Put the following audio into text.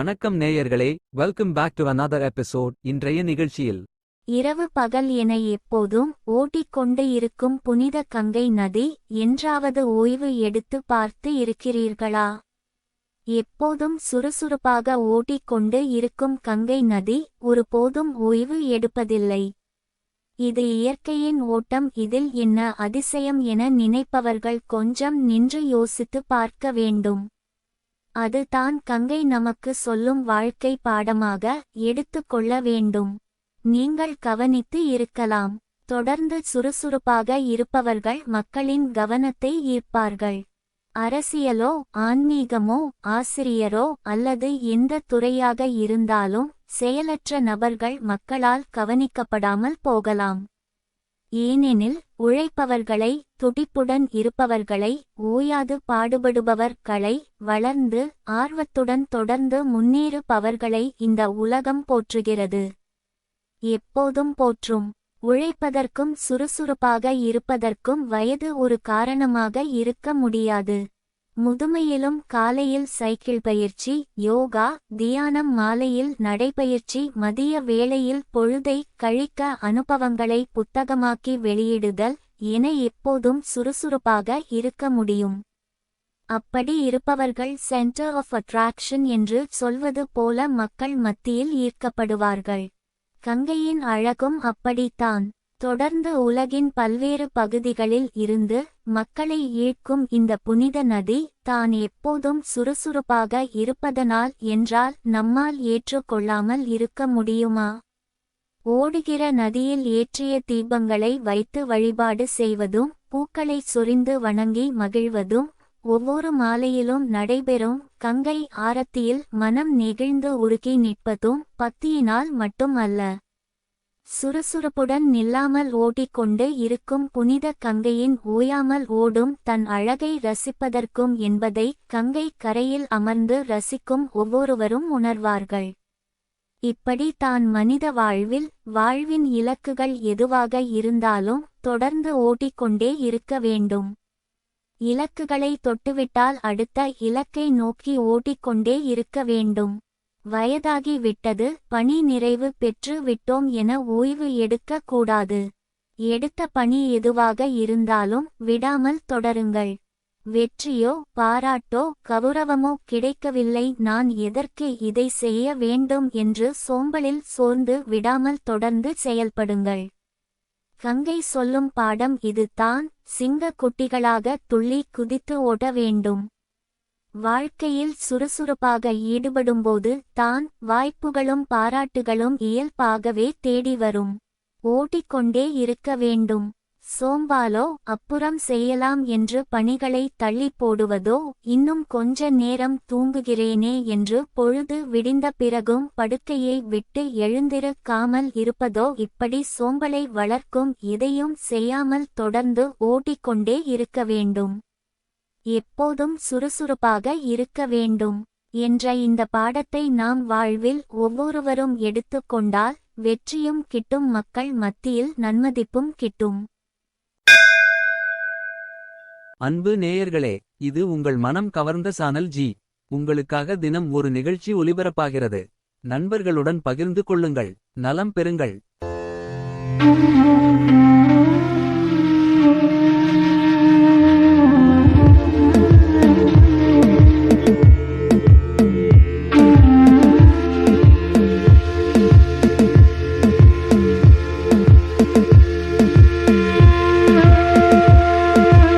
வணக்கம் நேயர்களே welcome back to another episode இன்றைய நிகழ்ச்சியில். இரவு பகல் என எப்போதும் ஓட்டிக்கொண்டு இருக்கும் புனித கங்கை நதி என்றாவது ஓய்வு எடுத்து பார்த்து இருக்கிறீர்களா? எப்போதும் சுறுசுறுப்பாக ஓட்டிக்கொண்டு இருக்கும் கங்கை நதி ஒருபோதும் ஓய்வு எடுப்பதில்லை. இது இயற்கையின் ஓட்டம் இதில் என்ன அதிசயம் என நினைப்பவர்கள் கொஞ்சம் நின்று யோசித்து பார்க்க வேண்டும். அது தான் கங்கை நமக்கு சொல்லும் வாழ்க்கை பாடமாக எடுத்துக்கொள்ள வேண்டும். நீங்கள் கவனித்து இருக்கலாம். தொடர்ந்து சுறுசுறுப்பாக இருப்பவர்கள் மக்களின் கவனத்தை ஈர்ப்பார்கள். அரசியலோ ஆன்மீகமோ ஆசிரியரோ அல்லது எந்த துறையாக இருந்தாலும் செயலற்ற நபர்கள் மக்களால் கவனிக்கப்படாமல் போகலாம். ஏனெனில் உழைப்பவர்களை துடிப்புடன் இருப்பவர்களை ஓயாது பாடுபடுபவர்களை வளர்ந்து ஆர்வத்துடன் தொடர்ந்து முன்னேறுபவர்களை இந்த உலகம் போற்றுகிறது. எப்போதும் போற்றும். உழைப்பதற்கும் சுறுசுறுப்பாக இருப்பதற்கும் வயது ஒரு காரணமாக இருக்க முடியாது. முதுமையிலும் காலையில் சைக்கிள் பயிற்சி யோகா தியானம் மாலையில் நடைபயிற்சி மதிய வேளையில் பொழுதை கழிக்க அனுபவங்களை புத்தகமாக்கி வெளியிடுதல் என எப்போதும் சுறுசுறுப்பாக இருக்க முடியும். அப்படி இருப்பவர்கள் சென்டர் ஆஃப் அட்ராக்ஷன் என்று சொல்வது போல மக்கள் மத்தியில் ஈர்க்கப்படுவார்கள். கங்கையின் அழகும் அப்படித்தான். தொடர்ந்து உலகின் பல்வேறு பகுதிகளில் இருந்து மக்களை ஈர்க்கும் இந்த புனித நதி தான் எப்போதும் சுறுசுறுப்பாக இருப்பதனால் என்றால் நம்மால் ஏற்றுக்கொள்ளாமல் இருக்க முடியுமா? ஓடுகிற நதியில் ஏற்றிய தீபங்களை வைத்து வழிபாடு செய்வதும் பூக்களை சொரிந்து வணங்கி மகிழ்வதும் ஒவ்வொரு மாலையிலும் நடைபெறும் கங்கை ஆரத்தியில் மனம் நெகிழ்ந்து உருகி நிற்பதும் பக்தியினால் மட்டும் அல்ல சுறுசுறுப்புடன் நில்லாமல் ஓடிக்கொண்டே இருக்கும் புனித கங்கையின் ஓயாமல் ஓடும் தன் அழகை ரசிப்பதற்கும் என்பதை கங்கை கரையில் அமர்ந்து ரசிக்கும் ஒவ்வொருவரும் உணர்வார்கள். இப்படி தான் மனித வாழ்வில் வாழ்வின் இலக்குகள் எதுவாக இருந்தாலும் தொடர்ந்து ஓடிக்கொண்டே இருக்க வேண்டும். இலக்குகளை தொட்டுவிட்டால் அடுத்த இலக்கை நோக்கி ஓடிக்கொண்டே இருக்க வேண்டும். வயதாகி விட்டது பணி நிறைவு பெற்று விட்டோம் என ஓய்வு எடுக்க கூடாது. எடுத்த பணி எதுவாக இருந்தாலும் விடாமல் தொடருங்கள். வெற்றியோ பாராட்டோ கௌரவமோ கிடைக்கவில்லை நான் எதற்கு இதை செய்ய வேண்டும் என்று சோம்பலில் சோர்ந்து விடாமல் தொடர்ந்து செயல்படுங்கள். கங்கை சொல்லும் பாடம் இது தான் சிங்க குட்டிகளாக துள்ளி குதித்து ஓட வேண்டும். வாழ்க்கையில் சுறுசுறுப்பாக ஈடுபடும்போது தான் வாய்ப்புகளும் பாராட்டுகளும் இயல்பாகவே தேடி வரும். ஓடிக்கொண்டே இருக்க வேண்டும். சோம்பாலோ அப்புறம் செய்யலாம் என்று பணிகளை தள்ளி போடுவதோ இன்னும் கொஞ்ச நேரம் தூங்குகிறேனே என்று பொழுது விடிந்த பிறகும் படுக்கையை விட்டு எழுந்திருக்காமல் இருப்பதோ இப்படி சோம்பலை வளர்க்கும் எதையும் செய்யாமல் தொடர்ந்து ஓட்டிக்கொண்டே இருக்க வேண்டும். எப்போதும் சுறுசுறுப்பாக இருக்க வேண்டும் என்ற இந்த பாடத்தை நாம் வாழ்வில் ஒவ்வொருவரும் எடுத்துக்கொண்டால் வெற்றியும் கிட்டும் மக்கள் மத்தியில் நன்மதிப்பும் கிட்டும். அன்பு நேயர்களே இது உங்கள் மனம் கவர்ந்த சானல் ஜி. உங்களுக்காக தினம் ஒரு நிகழ்ச்சி ஒலிபரப்பாகிறது. நண்பர்களுடன் பகிர்ந்து கொள்ளுங்கள் நலம் பெறுங்கள்.